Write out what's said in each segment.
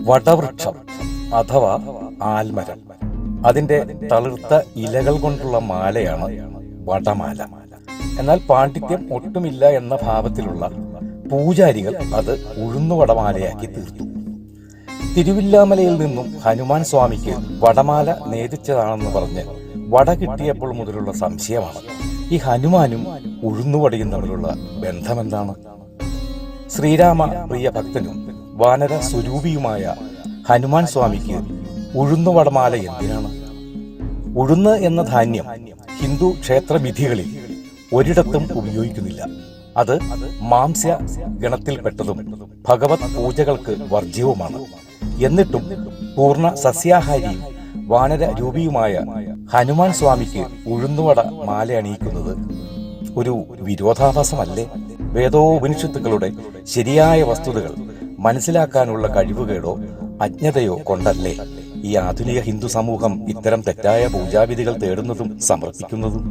വടവൃക്ഷം അഥവാ ആൽമരം. അതിന്റെ തളിർത്ത ഇലകൾ കൊണ്ടുള്ള മാലയാണ് വടമാല. എന്നാൽ പാണ്ഡിത്യം ഒട്ടുമില്ല എന്ന ഭാവത്തിലുള്ള പൂജാരികൾ അത് ഉഴുന്നു വടമാലയാക്കി തീർത്തു. തിരുവില്ലാമലയിൽ നിന്നും ഹനുമാൻ സ്വാമിക്ക് വടമാല നേദിച്ചതാണെന്ന് പറഞ്ഞ് വട കിട്ടിയപ്പോൾ മുതലുള്ള സംശയമാണ്. ഈ ഹനുമാനും ഉഴുന്നുവടയും തമ്മിലുള്ള ബന്ധമെന്താണ്? ശ്രീരാമ പ്രിയ ഭക്തനും വാനര സ്വരൂപിയുമായ ഹനുമാൻ സ്വാമിക്ക് ഉഴുന്നുവടമാല എന്തിനാണ്? ഉഴുന്ന് എന്ന ധാന്യം ഹിന്ദു ക്ഷേത്രവിധികളിൽ ഒരിടത്തും ഉപയോഗിക്കുന്നില്ല. അത് മാംസ്യ ഗണത്തിൽപ്പെട്ടതും ഭഗവത് പൂജകൾക്ക് വർജ്യവുമാണ് എന്നിട്ടും പൂർണ സസ്യാഹാരിയും വാനര രൂപിയുമായ ഹനുമാൻ സ്വാമിക്ക് ഉഴുന്നുവട മാല അണിയിക്കുന്നത് ഒരു വിരോധാഭാസമല്ലേ? വേദോപനിഷത്തുക്കളുടെ ശരിയായ വസ്തുതകൾ മനസ്സിലാക്കാനുള്ള കഴിവുകേടോ അജ്ഞതയോ കൊണ്ടല്ലേ ഈ ആധുനിക ഹിന്ദു സമൂഹം ഇത്തരം തെറ്റായ പൂജാവിധികൾ തേടുന്നതും സമർപ്പിക്കുന്നതും?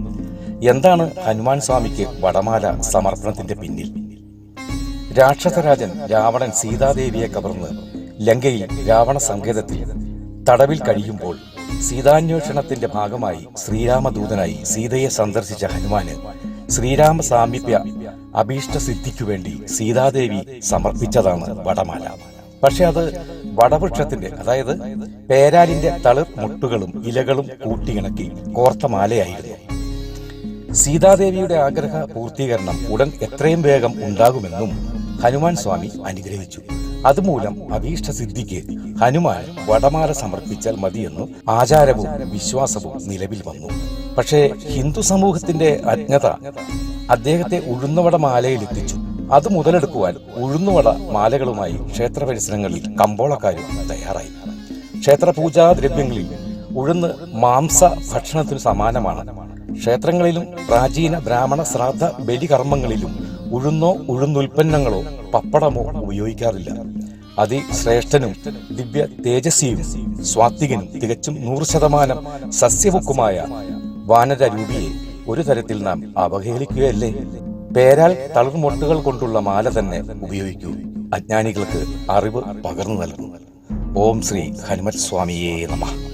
എന്താണ് ഹനുമാൻ സ്വാമിക്ക് വടമാല സമർപ്പണത്തിന്റെ പിന്നിൽ? രാക്ഷസരാജൻ രാവണൻ സീതാദേവിയെ കവർന്ന് ലങ്കയിൽ രാവണ സങ്കേതത്തിൽ തടവിൽ കഴിയുമ്പോൾ സീതാന്വേഷണത്തിന്റെ ഭാഗമായി ശ്രീരാമദൂതനായി സീതയെ സന്ദർശിച്ച ഹനുമാന് ശ്രീരാമ സാമീപ്യ അഭീഷ്ട സിദ്ധിക്കു വേണ്ടി സീതാദേവി സമർപ്പിച്ചതാണ് വടമാല. പക്ഷെ അത് വടവൃക്ഷത്തിന്റെ അതായത് പേരാലിന്റെ തളിർ മുട്ടുകളും ഇലകളും കൂട്ടിയിണക്കി കോർത്ത മാലയായിരുന്നു. സീതാദേവിയുടെ ആഗ്രഹ പൂർത്തീകരണം ഉടൻ എത്രയും വേഗം ഉണ്ടാകുമെന്നും ഹനുമാൻ സ്വാമി അനുഗ്രഹിച്ചു. അതുമൂലം അഭീഷ്ട സിദ്ധിക്ക് ഹനുമാൻ വടമാല സമർപ്പിച്ചാൽ മതിയെന്നു ആചാരവും വിശ്വാസവും നിലവിൽ വന്നു. പക്ഷേ ഹിന്ദു സമൂഹത്തിന്റെ അജ്ഞത അദ്ദേഹത്തെ ഉഴുന്നുവട മാലയിൽ എത്തിച്ചു അത് മുതലെടുക്കുവാൻ ഉഴുന്നുവട മാലകളുമായി ക്ഷേത്ര പരിസരങ്ങളിൽ കമ്പോളക്കാരും തയ്യാറായി. ക്ഷേത്ര പൂജാ ദ്രവ്യങ്ങളിൽ ഉഴുന്ന് മാംസ ഭക്ഷണത്തിന് സമാനമാണ്. ക്ഷേത്രങ്ങളിലും പ്രാചീന ബ്രാഹ്മണ ശ്രാദ്ധ ബലികർമ്മങ്ങളിലും ഉഴുന്നോ ഉഴുന്നുൽപ്പന്നങ്ങളോ പപ്പടമോ ഉപയോഗിക്കാറില്ല. അതിശ്രേഷ്ഠനും ദിവ്യ തേജസ്വിയും സ്വാത്വികനും തികച്ചും നൂറ് ശതമാനം സസ്യഭുക്കുമായ വാനര രൂപിയെ ഒരു തരത്തിൽ നാം അവഹേളിക്കുകയല്ലേ? പേരാൽ തളിർമൊട്ടുകൾ കൊണ്ടുള്ള മാല തന്നെ ഉപയോഗിക്കൂ. അജ്ഞാനികൾക്ക് അറിവ് പകർന്നു നൽകുന്നു ഓം ശ്രീ ഹനുമത് സ്വാമിയേ നമഃ.